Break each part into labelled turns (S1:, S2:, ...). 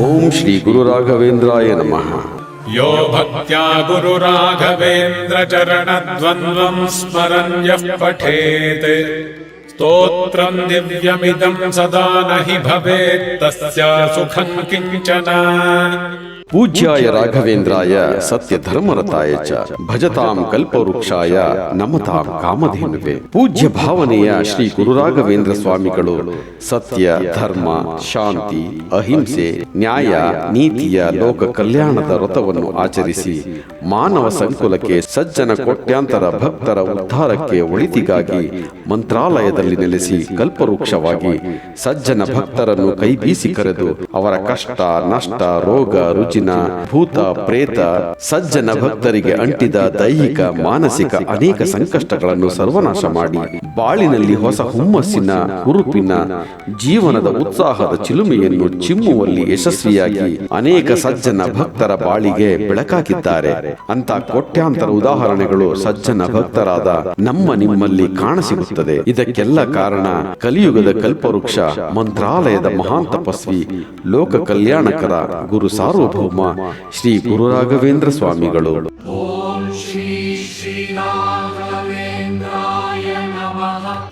S1: ಓಂ ಶ್ರೀ ಗುರು ರಾಘವೇಂದ್ರಾಯ ನಮಃ
S2: यो भक्त्या गुरुराघवेन्द्रचरणद्वन्द्वम् स्मरन् यः पठेत्। स्तोत्रम् दिव्यमिदम् सदा न हि भवेत् तस्य सुखम् किञ्चन
S1: ಪೂಜ್ಯಾಯ ರಾಘವೇಂದ್ರಾಯ ಸತ್ಯ ಧರ್ಮರತಾಯ ಚ. ಭಜತಾಂ ಕಲ್ಪವೃಕ್ಷಾಯ ನಮತಾಂ ಕಾಮಧೇನುವೆ. ಪೂಜ್ಯ ಭಾವನೆಯ ಶ್ರೀ ಗುರು ರಾಘವೇಂದ್ರ ಸ್ವಾಮಿಗಳು. ಸತ್ಯ ಧರ್ಮ ಶಾಂತಿ ಅಹಿಂಸೆ ನ್ಯಾಯ ನೀತಿಯ ಲೋಕ ಕಲ್ಯಾಣದ ವ್ರತವನ್ನು ಆಚರಿಸಿ. ಮಾನವ ಸಂಕುಲಕ್ಕೆ ಸಜ್ಜನ ಕೋಟ್ಯಾಂತರ ಭಕ್ತರ ಉದ್ಧಾರಕ್ಕೆ ಒಳಿತಿಗಾಗಿ ಮಂತ್ರಾಲಯದಲ್ಲಿ ನೆಲೆಸಿ ಕಲ್ಪವೃಕ್ಷವಾಗಿ ಸಜ್ಜನ ಭಕ್ತರನ್ನು ಕೈ ಬೀಸಿ ಕರೆದು ಅವರ ಕಷ್ಟ ನಷ್ಟ ರೋಗ ರುಜಿನ ಭೂತ, ಪ್ರೇತ, ಸಜ್ಜನ ಭಕ್ತರಿಗೆ ಅಂಟಿದ ದೈಹಿಕ, ಮಾನಸಿಕ ಅನೇಕ ಸಂಕಷ್ಟಗಳನ್ನು ಸರ್ವನಾಶ ಮಾಡಿ ಬಾಳಿನಲ್ಲಿ ಹೊಸ ಹುಮ್ಮಸ್ಸಿನ, ಹುರುಪಿನ, ಜೀವನದ ಉತ್ಸಾಹದ ಚಿಲುಮೆಯನ್ನು ಚಿಮ್ಮುವಲ್ಲಿ ಯಶಸ್ವಿಯಾಗಿ ಅನೇಕ ಸಜ್ಜನ ಭಕ್ತರ ಬಾಳಿಗೆ ಬೆಳಕಾಗಿದ್ದಾರೆ. ಅಂತ ಕೋಟ್ಯಾಂತರ ಉದಾಹರಣೆಗಳು ಸಜ್ಜನ ಭಕ್ತರಾದ ನಮ್ಮ ನಿಮ್ಮಲ್ಲಿ ಕಾಣಸಿಗುತ್ತದೆ. ಇದಕ್ಕೆಲ್ಲ ಕಾರಣ ಕಲಿಯುಗದ ಕಲ್ಪವೃಕ್ಷ, ಮಂತ್ರಾಲಯದ ಮಹಾನ್ ತಪಸ್ವಿ ಲೋಕ ಕಲ್ಯಾಣಕರ ಗುರು ಸಾರ್ವಭೌಮ ಶ್ರೀ ಗುರು ರಾಘವೇಂದ್ರ ಸ್ವಾಮಿಗಳು.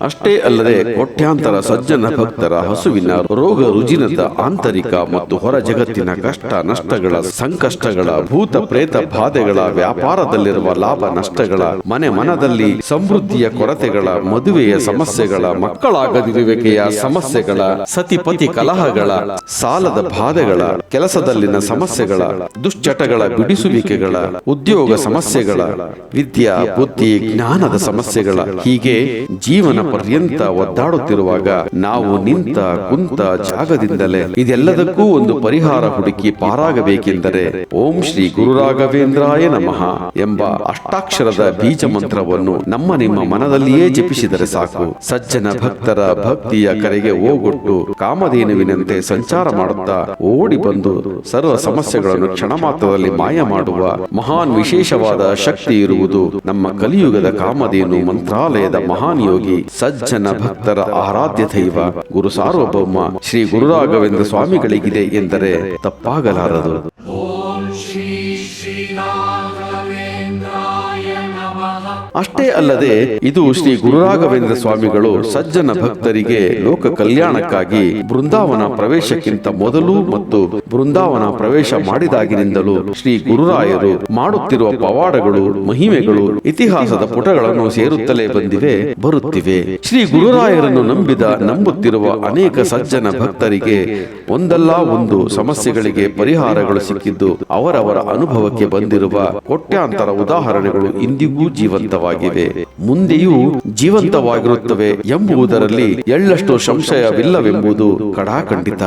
S1: ಅಷ್ಟೇ ಅಲ್ಲದೆ ಕೋಟ್ಯಾಂತರ ಸಜ್ಜನ ಭಕ್ತರ ಹಸುವಿನ ರೋಗ ರುಜಿನದ ಆಂತರಿಕ ಮತ್ತು ಹೊರ ಜಗತ್ತಿನ ಕಷ್ಟ ನಷ್ಟಗಳ ಸಂಕಷ್ಟಗಳ ಭೂತ ಪ್ರೇತ ಬಾಧೆಗಳ ವ್ಯಾಪಾರದಲ್ಲಿರುವ ಲಾಭ ನಷ್ಟಗಳ ಮನೆ ಮನದಲ್ಲಿ ಸಮೃದ್ಧಿಯ ಕೊರತೆಗಳ ಮದುವೆಯ ಸಮಸ್ಯೆಗಳ ಮಕ್ಕಳಾಗದಿರುವಿಕೆಯ ಸಮಸ್ಯೆಗಳ ಸತಿಪತಿ ಕಲಹಗಳ ಸಾಲದ ಬಾಧೆಗಳ ಕೆಲಸದಲ್ಲಿನ ಸಮಸ್ಯೆಗಳ ದುಶ್ಚಟಗಳ ಬಿಡಿಸುವಿಕೆಗಳ ಉದ್ಯೋಗ ಸಮಸ್ಯೆಗಳ ವಿದ್ಯಾ ಬುದ್ಧಿ ಜ್ಞಾನದ ಸಮಸ್ಯೆಗಳ ಹೀಗೆ ಜೀವನ ಪರ್ಯಂತ ಒದ್ದಾಡುತ್ತಿರುವಾಗ ನಾವು ನಿಂತ ಕುಂತ ಜಾಗದಿಂದಲೇ ಇದೆಲ್ಲದಕ್ಕೂ ಒಂದು ಪರಿಹಾರ ಹುಡುಕಿ ಪಾರಾಗಬೇಕೆಂದರೆ ಓಂ ಶ್ರೀ ಗುರುರಾಘವೇಂದ್ರಾಯ ನಮಃ ಎಂಬ ಅಷ್ಟಾಕ್ಷರದ ಬೀಜ ಮಂತ್ರವನ್ನು ನಮ್ಮ ನಿಮ್ಮ ಮನದಲ್ಲಿಯೇ ಜಪಿಸಿದರೆ ಸಾಕು. ಸಜ್ಜನ ಭಕ್ತರ ಭಕ್ತಿಯ ಕರೆಗೆ ಓಗೊಟ್ಟು ಕಾಮಧೇನುವಿನಂತೆ ಸಂಚಾರ ಮಾಡುತ್ತಾ ಓಡಿ ಬಂದು ಸರ್ವ ಸಮಸ್ಯೆಗಳನ್ನು ಕ್ಷಣ ಮಾತ್ರದಲ್ಲಿ ಮಾಯ ಮಾಡುವ ಮಹಾನ್ ವಿಶೇಷವಾದ ಶಕ್ತಿ ಇರುವುದು ನಮ್ಮ ಕಲಿಯುಗದ ಕಾಮಧೇನು ಮಂತ್ರಾಲಯದ ಮಹಾನ್ ಯೋಗಿ ಸಜ್ಜನ ಭಕ್ತರ ಆರಾಧ್ಯ ದೈವ ಗುರು ಸಾರ್ವಭೌಮ ಶ್ರೀ ಗುರುರಾಘವೇಂದ್ರ ಸ್ವಾಮಿಗಳಿಗಿದೆ ಎಂದರೆ ತಪ್ಪಾಗಲಾರದು. ಅಷ್ಟೇ ಅಲ್ಲದೆ ಇದು ಶ್ರೀ ಗುರುರಾಘವೇಂದ್ರ ಸ್ವಾಮಿಗಳು ಸಜ್ಜನ ಭಕ್ತರಿಗೆ ಲೋಕ ಕಲ್ಯಾಣಕ್ಕಾಗಿ ಬೃಂದಾವನ ಪ್ರವೇಶಕ್ಕಿಂತ ಮೊದಲು ಮತ್ತು ಬೃಂದಾವನ ಪ್ರವೇಶ ಮಾಡಿದಾಗಿನಿಂದಲೂ ಶ್ರೀ ಗುರುರಾಯರು ಮಾಡುತ್ತಿರುವ ಪವಾಡಗಳು, ಮಹಿಮೆಗಳು, ಇತಿಹಾಸದ ಪುಟಗಳನ್ನು ಸೇರುತ್ತಲೇ ಬಂದಿವೆ, ಬರುತ್ತಿವೆ. ಶ್ರೀ ಗುರುರಾಯರನ್ನು ನಂಬಿದ, ನಂಬುತ್ತಿರುವ ಅನೇಕ ಸಜ್ಜನ ಭಕ್ತರಿಗೆ ಒಂದಲ್ಲ ಒಂದು ಸಮಸ್ಯೆಗಳಿಗೆ ಪರಿಹಾರಗಳು ಸಿಕ್ಕಿದ್ದು ಅವರವರ ಅನುಭವಕ್ಕೆ ಬಂದಿರುವ ಕೋಟ್ಯಾಂತರ ಉದಾಹರಣೆಗಳು ಇಂದಿಗೂ ಜೀವಂತವಾಗಿವೆ ಮುಂದೆಯೂ ಜೀವಂತವಾಗಿರುತ್ತವೆ ಎಂಬುದರಲ್ಲಿ ಎಳ್ಳಷ್ಟು ಸಂಶಯವಿಲ್ಲವೆಂಬುದು ಕಡಾಖಂಡಿತ.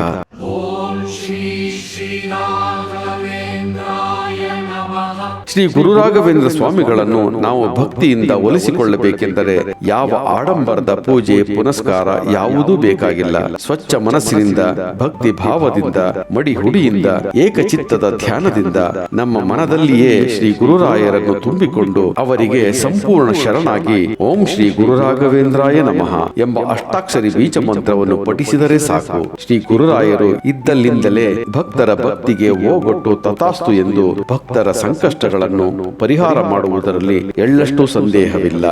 S1: ಶ್ರೀ ಗುರುರಾಘವೇಂದ್ರ ಸ್ವಾಮಿಗಳನ್ನು ನಾವು ಭಕ್ತಿಯಿಂದ ಒಲಿಸಿಕೊಳ್ಳಬೇಕೆಂದರೆ ಯಾವ ಆಡಂಬರದ ಪೂಜೆ, ಪುನಸ್ಕಾರ ಯಾವುದೂ ಬೇಕಾಗಿಲ್ಲ. ಸ್ವಚ್ಛ ಮನಸ್ಸಿನಿಂದ ಭಕ್ತಿ ಭಾವದಿಂದ ಮಡಿ ಹುಡಿಯಿಂದ ಏಕಚಿತ್ತದ ಧ್ಯಾನದಿಂದ ನಮ್ಮ ಮನದಲ್ಲಿಯೇ ಶ್ರೀ ಗುರುರಾಯರನ್ನು ತುಂಬಿಕೊಂಡು ಅವರಿಗೆ ಸಂಪೂರ್ಣ ಶರಣಾಗಿ ಓಂ ಶ್ರೀ ಗುರುರಾಘವೇಂದ್ರಾಯ ನಮಃ ಎಂಬ ಅಷ್ಟಾಕ್ಷರಿ ಬೀಜ ಮಂತ್ರವನ್ನು ಪಠಿಸಿದರೆ ಸಾಕು. ಶ್ರೀ ಗುರುರಾಯರು ಇದ್ದಲ್ಲಿಂದಲೇ ಭಕ್ತರ ಭಕ್ತಿಗೆ ಓಗೊಟ್ಟು ತಥಾಸ್ತು ಎಂದು ಭಕ್ತರ ಸಂಕಷ್ಟಗಳನ್ನು ಪರಿಹಾರ ಮಾಡುವುದರಲ್ಲಿ ಎಳ್ಳಷ್ಟು ಸಂದೇಹವಿಲ್ಲ.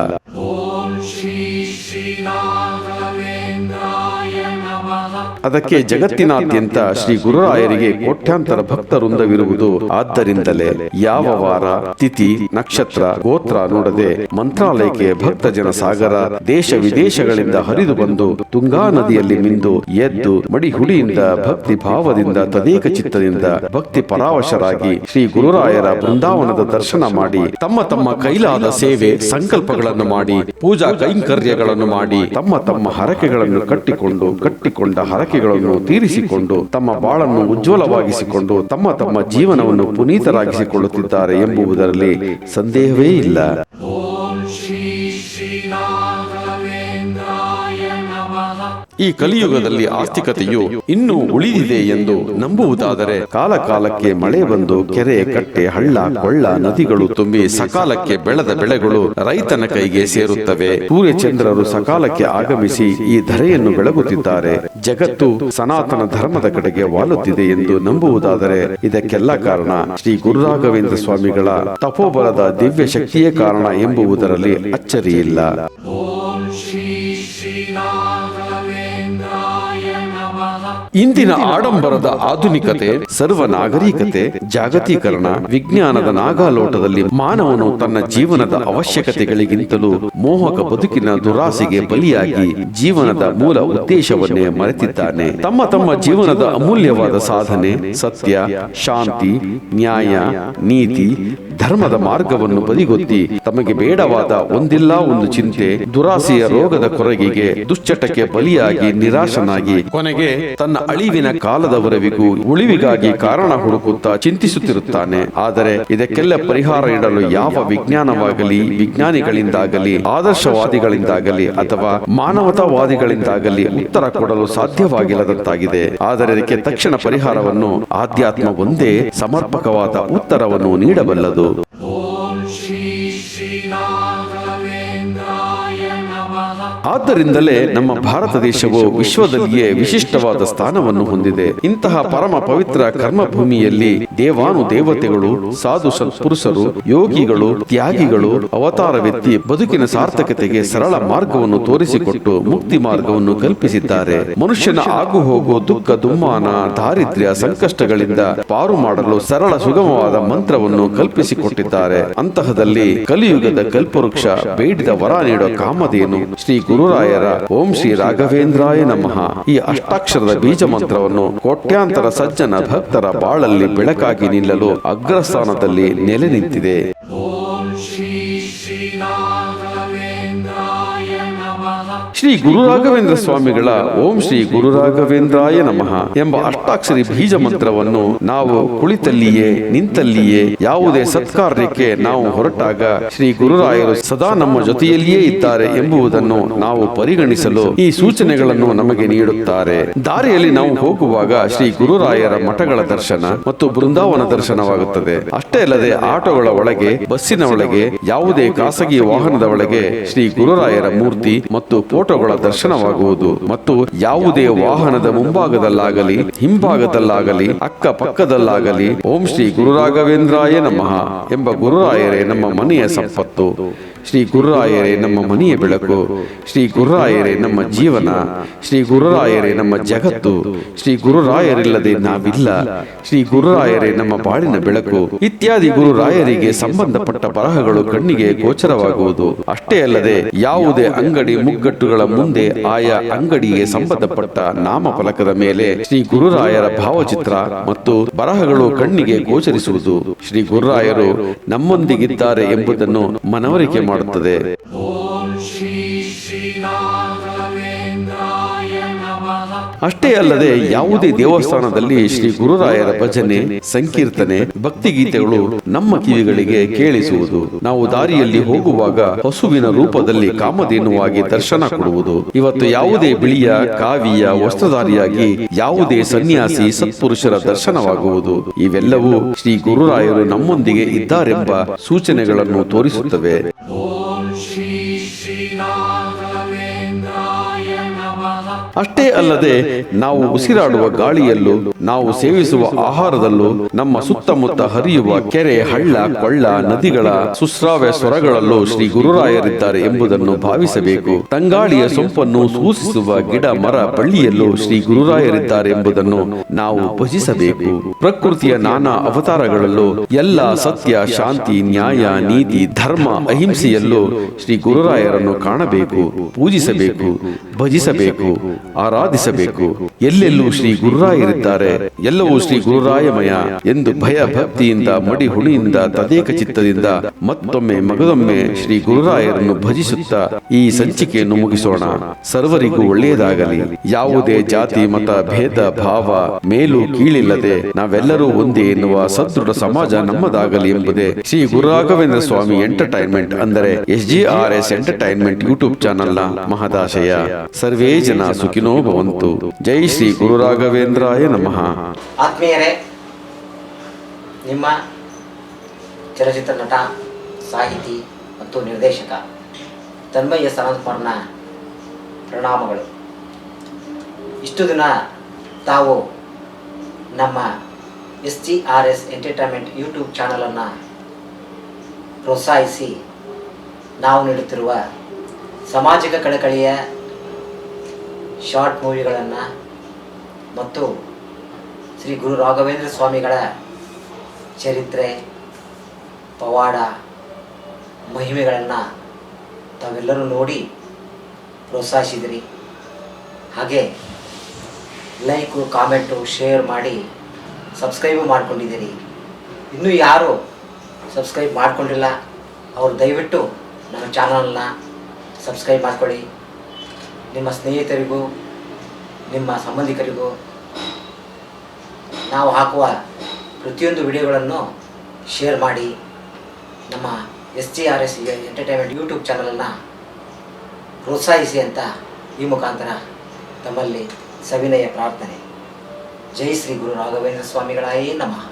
S1: ಅದಕ್ಕೆ ಜಗತ್ತಿನಾದ್ಯಂತ ಶ್ರೀ ಗುರುರಾಯರಿಗೆ ಕೋಟ್ಯಾಂತರ ಭಕ್ತ ವೃಂದವಿರುವುದು ಆದ್ದರಿಂದಲೇ ಯಾವ ವಾರ ತಿಥಿ ನಕ್ಷತ್ರ ಗೋತ್ರ ನೋಡದೆ ಮಂತ್ರಾಲಯಕ್ಕೆ ಭಕ್ತ ಜನ ಸಾಗರ ದೇಶ ವಿದೇಶಗಳಿಂದ ಹರಿದು ಬಂದು ತುಂಗಾ ನದಿಯಲ್ಲಿ ಮಿಂದು ಎದ್ದು ಮಡಿಹುಡಿಯಿಂದ ಭಕ್ತಿ ಭಾವದಿಂದ ತದೇಕ ಚಿತ್ತದಿಂದ ಭಕ್ತಿ ಪರಾವಶರಾಗಿ ಶ್ರೀ ಗುರುರಾಯರ ಬೃಂದಾವನದ ದರ್ಶನ ಮಾಡಿ ತಮ್ಮ ತಮ್ಮ ಕೈಲಾದ ಸೇವೆ ಸಂಕಲ್ಪಗಳನ್ನು ಮಾಡಿ ಪೂಜಾ ಕೈಂಕರ್ಯಗಳನ್ನು ಮಾಡಿ ತಮ್ಮ ತಮ್ಮ ಹರಕೆಗಳನ್ನು ಕಟ್ಟಿಕೊಂಡು ಕಟ್ಟಿಕೊಂಡ ಹರಕೆಗಳನ್ನು ತೀರಿಸಿಕೊಂಡು ತಮ್ಮ ಬಾಳನ್ನು ಉಜ್ವಲವಾಗಿಸಿಕೊಂಡು ತಮ್ಮ ತಮ್ಮ ಜೀವನವನ್ನು ಪುನೀತರಾಗಿಸಿಕೊಳ್ಳುತ್ತಿದ್ದಾರೆ ಎಂಬುದರಲ್ಲಿ ಸಂದೇಹವೇ ಇಲ್ಲ. ಈ ಕಲಿಯುಗದಲ್ಲಿ ಆಸ್ತಿಕತೆಯು ಇನ್ನೂ ಉಳಿದಿದೆ ಎಂದು ನಂಬುವುದಾದರೆ ಕಾಲಕಾಲಕ್ಕೆ ಮಳೆ ಬಂದು ಕೆರೆ ಕಟ್ಟೆ, ಹಳ್ಳ, ಕೊಳ್ಳ, ನದಿಗಳು ತುಂಬಿ ಸಕಾಲಕ್ಕೆ ಬೆಳೆದ ಬೆಳೆಗಳು ರೈತನ ಕೈಗೆ ಸೇರುತ್ತವೆ. ಸೂರ್ಯಚಂದ್ರರು ಸಕಾಲಕ್ಕೆ ಆಗಮಿಸಿ ಈ ಧರೆಯನ್ನು ಬೆಳಗುತ್ತಿದ್ದಾರೆ. ಜಗತ್ತು ಸನಾತನ ಧರ್ಮದ ಕಡೆಗೆ ವಾಲುತ್ತಿದೆ ಎಂದು ನಂಬುವುದಾದರೆ ಇದಕ್ಕೆಲ್ಲ ಕಾರಣ ಶ್ರೀ ಗುರುರಾಘವೇಂದ್ರ ಸ್ವಾಮಿಗಳ ತಪೋಬಲದ ದಿವ್ಯ ಶಕ್ತಿಯೇ ಕಾರಣ ಎಂಬುವುದರಲ್ಲಿ ಅಚ್ಚರಿಯಿಲ್ಲ. ಇಂದಿನ ಆಡಂಬರದ ಆಧುನಿಕತೆ, ಸರ್ವ ನಾಗರಿಕತೆ, ಜಾಗತೀಕರಣ, ವಿಜ್ಞಾನದ ನಾಗಾಲೋಟದಲ್ಲಿ ಮಾನವನು ತನ್ನ ಜೀವನದ ಅವಶ್ಯಕತೆಗಳಿಗಿಂತಲೂ ಮೋಹಕ ಬದುಕಿನ ದುರಾಸೆಗೆ ಬಲಿಯಾಗಿ ಜೀವನದ ಮೂಲ ಉದ್ದೇಶವನ್ನೇ ಮರೆತಿದ್ದಾನೆ. ತಮ್ಮ ತಮ್ಮ ಜೀವನದ ಅಮೂಲ್ಯವಾದ ಸಾಧನೆ, ಸತ್ಯ, ಶಾಂತಿ, ನ್ಯಾಯ, ನೀತಿ, ಧರ್ಮದ ಮಾರ್ಗವನ್ನು ಬದಿಗೊತ್ತಿ ತಮಗೆ ಬೇಡವಾದ ಒಂದಿಲ್ಲ ಒಂದು ಚಿಂತೆ, ದುರಾಸೆಯ ರೋಗದ ಕೊರಗಿಗೆ ದುಶ್ಚಟಕ್ಕೆ ಬಲಿಯಾಗಿ ನಿರಾಶನಾಗಿ ಕೊನೆಗೆ ತನ್ನ ಅಳಿವಿನ ಕಾಲದವರೆವಿಗೂ ಉಳಿವಿಗಾಗಿ ಕಾರಣ ಹುಡುಕುತ್ತಾ ಚಿಂತಿಸುತ್ತಿರುತ್ತಾನೆ. ಆದರೆ ಇದಕ್ಕೆಲ್ಲ ಪರಿಹಾರ ನೀಡಲು ಯಾವ ವಿಜ್ಞಾನವಾಗಲಿ ವಿಜ್ಞಾನಿಗಳಿಂದಾಗಲಿ ಆದರ್ಶವಾದಿಗಳಿಂದಾಗಲಿ ಅಥವಾ ಮಾನವತಾವಾದಿಗಳಿಂದಾಗಲಿ ಉತ್ತರ ಕೊಡಲು ಸಾಧ್ಯವಾಗಿಲ್ಲದಂತಾಗಿದೆ. ಆದರೆ ಇದಕ್ಕೆ ತಕ್ಷಣ ಪರಿಹಾರವನ್ನು ಆಧ್ಯಾತ್ಮ ಒಂದೇ ಸಮರ್ಪಕವಾದ ಉತ್ತರವನ್ನು ನೀಡಬಲ್ಲದು. ಆದ್ದರಿಂದಲೇ ನಮ್ಮ ಭಾರತ ದೇಶವು ವಿಶ್ವದಲ್ಲಿಯೇ ವಿಶಿಷ್ಟವಾದ ಸ್ಥಾನವನ್ನು ಹೊಂದಿದೆ. ಇಂತಹ ಪರಮ ಪವಿತ್ರ ಕರ್ಮಭೂಮಿಯಲ್ಲಿ ದೇವಾನು ದೇವತೆಗಳು ಸಾಧು ಸತ್ಪುರುಷರು ಯೋಗಿಗಳು ತ್ಯಾಗಿಗಳು ಅವತಾರವೆತ್ತಿ ಬದುಕಿನ ಸಾರ್ಥಕತೆಗೆ ಸರಳ ಮಾರ್ಗವನ್ನು ತೋರಿಸಿಕೊಟ್ಟು ಮುಕ್ತಿ ಮಾರ್ಗವನ್ನು ಕಲ್ಪಿಸಿದ್ದಾರೆ. ಮನುಷ್ಯನ ಆಗು ಹೋಗು ದುಃಖ ದುಮ್ಮಾನ ದಾರಿದ್ರ್ಯ ಸಂಕಷ್ಟಗಳಿಂದ ಪಾರು ಮಾಡಲು ಸರಳ ಸುಗಮವಾದ ಮಂತ್ರವನ್ನು ಕಲ್ಪಿಸಿಕೊಟ್ಟಿದ್ದಾರೆ. ಅಂತಹದಲ್ಲಿ ಕಲಿಯುಗದ ಕಲ್ಪವೃಕ್ಷ ಬೇಡಿದ ವರ ನೀಡೋ ಕಾಮಧೇನು ಶ್ರೀ ಗುರುರಾಯರ ಓಂ ಶ್ರೀ ರಾಘವೇಂದ್ರಾಯ ನಮಃ. ಈ ಅಷ್ಟಾಕ್ಷರದ ಬೀಜ ಮಂತ್ರವನ್ನು ಕೋಟ್ಯಾಂತರ ಸಜ್ಜನ ಭಕ್ತರ ಬಾಳಲ್ಲಿ ಬೆಳಕಾಗಿ ನಿಲ್ಲಲು ಅಗ್ರಸ್ಥಾನದಲ್ಲಿ ನೆಲೆ ನಿಂತಿದೆ. ಶ್ರೀ ಗುರು ರಾಘವೇಂದ್ರ ಸ್ವಾಮಿಗಳ ಓಂ ಶ್ರೀ ಗುರು ರಾಘವೇಂದ್ರಾಯ ನಮಃ ಎಂಬ ಅಷ್ಟಾಕ್ಷರಿ ಬೀಜ ಮಂತ್ರವನ್ನು ನಾವು ಕುಳಿತಲ್ಲಿಯೇ, ನಿಂತಲ್ಲಿಯೇ ಯಾವುದೇ ಸತ್ಕಾರ್ಯಕ್ಕೆ ನಾವು ಹೊರಟಾಗ ಶ್ರೀ ಗುರುರಾಯರು ಸದಾ ನಮ್ಮ ಜೊತೆಯಲ್ಲಿಯೇ ಇದ್ದಾರೆ ಎಂಬುದನ್ನು ನಾವು ಪರಿಗಣಿಸಲು ಈ ಸೂಚನೆಗಳನ್ನು ನಮಗೆ ನೀಡುತ್ತಾರೆ. ದಾರಿಯಲ್ಲಿ ನಾವು ಹೋಗುವಾಗ ಶ್ರೀ ಗುರುರಾಯರ ಮಠಗಳ ದರ್ಶನ ಮತ್ತು ಬೃಂದಾವನ ದರ್ಶನವಾಗುತ್ತದೆ. ಅಷ್ಟೇ ಅಲ್ಲದೆ ಆಟೋಗಳ ಒಳಗೆ, ಬಸ್ಸಿನ ಒಳಗೆ, ಯಾವುದೇ ಖಾಸಗಿ ವಾಹನದ ಒಳಗೆ ಶ್ರೀ ಗುರುರಾಯರ ಮೂರ್ತಿ ಮತ್ತು ಫೋಟೋಗಳ ದರ್ಶನವಾಗುವುದು ಮತ್ತು ಯಾವುದೇ ವಾಹನದ ಮುಂಭಾಗದಲ್ಲಾಗಲಿ ಹಿಂಭಾಗದಲ್ಲಾಗಲಿ ಅಕ್ಕ ಪಕ್ಕದಲ್ಲಾಗಲಿ ಓಂ ಶ್ರೀ ಗುರುರಾಘವೇಂದ್ರಾಯ ನಮಃ ಎಂಬ ಗುರುರಾಯರೇ ನಮ್ಮ ಮನೆಯ ಸಂಪತ್ತು. ಶ್ರೀ ಗುರುರಾಯರೇ ನಮ್ಮ ಮನೆಯ ಬೆಳಕು ಶ್ರೀ ಗುರುರಾಯರೇ ನಮ್ಮ ಜೀವನ ಶ್ರೀ ಗುರುರಾಯರೇ ನಮ್ಮ ಜಗತ್ತು ಶ್ರೀ ಗುರುರಾಯರಿಲ್ಲದೆ ನಾವಿಲ್ಲ ಶ್ರೀ ಗುರುರಾಯರೇ ನಮ್ಮ ಬಾಳಿನ ಬೆಳಕು ಇತ್ಯಾದಿ ಗುರುರಾಯರಿಗೆ ಸಂಬಂಧಪಟ್ಟ ಬರಹಗಳು ಕಣ್ಣಿಗೆ ಗೋಚರವಾಗುವುದು. ಅಷ್ಟೇ ಅಲ್ಲದೆ ಯಾವುದೇ ಅಂಗಡಿ ಮುಗ್ಗಟ್ಟುಗಳ ಮುಂದೆ ಆಯಾ ಅಂಗಡಿಗೆ ಸಂಬಂಧಪಟ್ಟ ನಾಮ ಫಲಕದ ಮೇಲೆ ಶ್ರೀ ಗುರುರಾಯರ ಭಾವಚಿತ್ರ ಮತ್ತು ಬರಹಗಳು ಕಣ್ಣಿಗೆ ಗೋಚರಿಸುವುದು. ಶ್ರೀ ಗುರುರಾಯರು ನಮ್ಮೊಂದಿಗಿದ್ದಾರೆ ಎಂಬುದನ್ನು ಮನವರಿಕೆ ಮಾಡುತ್ತದೆ. ಅಷ್ಟೇ ಅಲ್ಲದೆ ಯಾವುದೇ ದೇವಸ್ಥಾನದಲ್ಲಿ ಶ್ರೀ ಗುರುರಾಯರ ಭಜನೆ, ಸಂಕೀರ್ತನೆ, ಭಕ್ತಿಗೀತೆಗಳು ನಮ್ಮ ಕಿವಿಗಳಿಗೆ ಕೇಳಿಸುವುದು. ನಾವು ದಾರಿಯಲ್ಲಿ ಹೋಗುವಾಗ ಹಸುವಿನ ರೂಪದಲ್ಲಿ ಕಾಮಧೇನುವಾಗಿ ದರ್ಶನ ಕೊಡುವುದು. ಇವತ್ತು ಯಾವುದೇ ಬಿಳಿಯ, ಕಾವಿಯ ವಸ್ತ್ರಧಾರಿಯಾಗಿ ಯಾವುದೇ ಸನ್ಯಾಸಿ ಸತ್ಪುರುಷರ ದರ್ಶನವಾಗುವುದು. ಇವೆಲ್ಲವೂ ಶ್ರೀ ಗುರುರಾಯರು ನಮ್ಮೊಂದಿಗೆ ಇದ್ದಾರೆಂಬ ಸೂಚನೆಗಳನ್ನು ತೋರಿಸುತ್ತವೆ. ಅಷ್ಟೇ ಅಲ್ಲದೆ ನಾವು ಉಸಿರಾಡುವ ಗಾಳಿಯಲ್ಲೂ ನಾವು ಸೇವಿಸುವ ಆಹಾರದಲ್ಲೂ ನಮ್ಮ ಸುತ್ತಮುತ್ತ ಹರಿಯುವ ಕೆರೆ ಹಳ್ಳ ಕೊಳ್ಳ ನದಿಗಳ ಸುಶ್ರಾವ್ಯ ಸ್ವರಗಳಲ್ಲೂ ಶ್ರೀ ಗುರುರಾಯರಿದ್ದಾರೆ ಎಂಬುದನ್ನು ಭಾವಿಸಬೇಕು. ತಂಗಾಳಿಯ ಸೊಂಪನ್ನು ಸೂಚಿಸುವ ಗಿಡ ಮರ ಬಳ್ಳಿಯಲ್ಲೂ ಶ್ರೀ ಗುರುರಾಯರಿದ್ದಾರೆ ಎಂಬುದನ್ನು ನಾವು ಭಜಿಸಬೇಕು. ಪ್ರಕೃತಿಯ ನಾನಾ ಅವತಾರಗಳಲ್ಲೂ ಎಲ್ಲ ಸತ್ಯ ಶಾಂತಿ ನ್ಯಾಯ ನೀತಿ ಧರ್ಮ ಅಹಿಂಸೆಯಲ್ಲೂ ಶ್ರೀ ಗುರುರಾಯರನ್ನು ಕಾಣಬೇಕು. ಪೂಜಿಸಬೇಕು ಭಜಿಸಬೇಕು ಆರಾಧಿಸಬೇಕು. ಎಲ್ಲೆಲ್ಲೂ ಶ್ರೀ ಗುರುರಾಯರಿದ್ದಾರೆ ಎಲ್ಲವೂ ಶ್ರೀ ಗುರುರಾಯಮಯ ಎಂದು ಭಯ ಭಕ್ತಿಯಿಂದ ಮಡಿ ಹುಳಿಯಿಂದ ತದೇಕ ಚಿತ್ತದಿಂದ ಮತ್ತೊಮ್ಮೆ ಮಗದೊಮ್ಮೆ ಶ್ರೀ ಗುರುರಾಯರನ್ನು ಭಜಿಸುತ್ತಾ ಈ ಸಂಚಿಕೆಯನ್ನು ಮುಗಿಸೋಣ. ಸರ್ವರಿಗೂ ಒಳ್ಳೆಯದಾಗಲಿ. ಯಾವುದೇ ಜಾತಿ, ಮತ, ಭೇದ, ಭಾವ, ಮೇಲು, ಕೀಳಿಲ್ಲದೆ ನಾವೆಲ್ಲರೂ ಒಂದೇ ಎನ್ನುವ ಸದೃಢ ಸಮಾಜ ನಮ್ಮದಾಗಲಿ ಎಂಬುದೇ ಶ್ರೀ ಗುರುರಾಘವೇಂದ್ರ ಸ್ವಾಮಿ ಎಂಟರ್ಟೈನ್ಮೆಂಟ್ ಅಂದರೆ S G R S entertainment YouTube ಚಾನೆಲ್ನ ಮಹದಾಶಯ. ಸರ್ವೇ ಜನ ಸುಖಿನೋ ಭವಂತು. ಜೈ ಶ್ರೀ ಗುರುರಾಘವೇಂದ್ರಾಯ ನಮಃ.
S3: ಆತ್ಮೀಯರೇ, ನಿಮ್ಮ ಚಲಚಿತ್ರ ನಟ, ಸಾಹಿತಿ ಮತ್ತು ನಿರ್ದೇಶಕ ತನ್ಮಯ್ಯ ಸನತ್ಕುಮಾರ್ನ ಪ್ರಣಾಮಗಳು. ಇಷ್ಟು ದಿನ ತಾವು ನಮ್ಮ S G R S entertainment YouTube ಚಾನಲನ್ನು ಪ್ರೋತ್ಸಾಹಿಸಿ ನಾವು ನೀಡುತ್ತಿರುವ ಸಾಮಾಜಿಕ ಕಳಕಳಿಯ ಶಾರ್ಟ್ ಮೂವಿಗಳನ್ನು ಮತ್ತು ಶ್ರೀ ಗುರು ರಾಘವೇಂದ್ರ ಸ್ವಾಮಿಗಳ ಚರಿತ್ರೆ, ಪವಾಡ, ಮಹಿಮೆಗಳನ್ನು ತಾವೆಲ್ಲರೂ ನೋಡಿ ಪ್ರೋತ್ಸಾಹಿಸಿದಿರಿ. ಹಾಗೆ ಲೈಕು, ಕಾಮೆಂಟು, ಶೇರ್ ಮಾಡಿ ಸಬ್ಸ್ಕ್ರೈಬು ಮಾಡ್ಕೊಂಡಿದ್ದೀರಿ ಇನ್ನೂ ಯಾರು ಸಬ್ಸ್ಕ್ರೈಬ್ ಮಾಡಿಕೊಂಡಿಲ್ಲ, ಅವರು ದಯವಿಟ್ಟು ನಮ್ಮ ಚಾನಲನ್ನ ಸಬ್ಸ್ಕ್ರೈಬ್ ಮಾಡ್ಕೊಳ್ಳಿ. ನಿಮ್ಮ ಸ್ನೇಹಿತರಿಗೂ, ನಿಮ್ಮ ಸಂಬಂಧಿಕರಿಗೂ ನಾವು ಹಾಕುವ ಪ್ರತಿಯೊಂದು ವಿಡಿಯೋಗಳನ್ನು ಶೇರ್ ಮಾಡಿ ನಮ್ಮ S G R S entertainment YouTube ಚಾನಲನ್ನು ಪ್ರೋತ್ಸಾಹಿಸಿ ಅಂತ ಈ ಮುಖಾಂತರ ತಮ್ಮಲ್ಲಿ ಸವಿನಯ ಪ್ರಾರ್ಥನೆ. ಜೈ ಶ್ರೀ ಗುರು ರಾಘವೇಂದ್ರ ಸ್ವಾಮಿಗಳಾಯೇ ನಮಃ.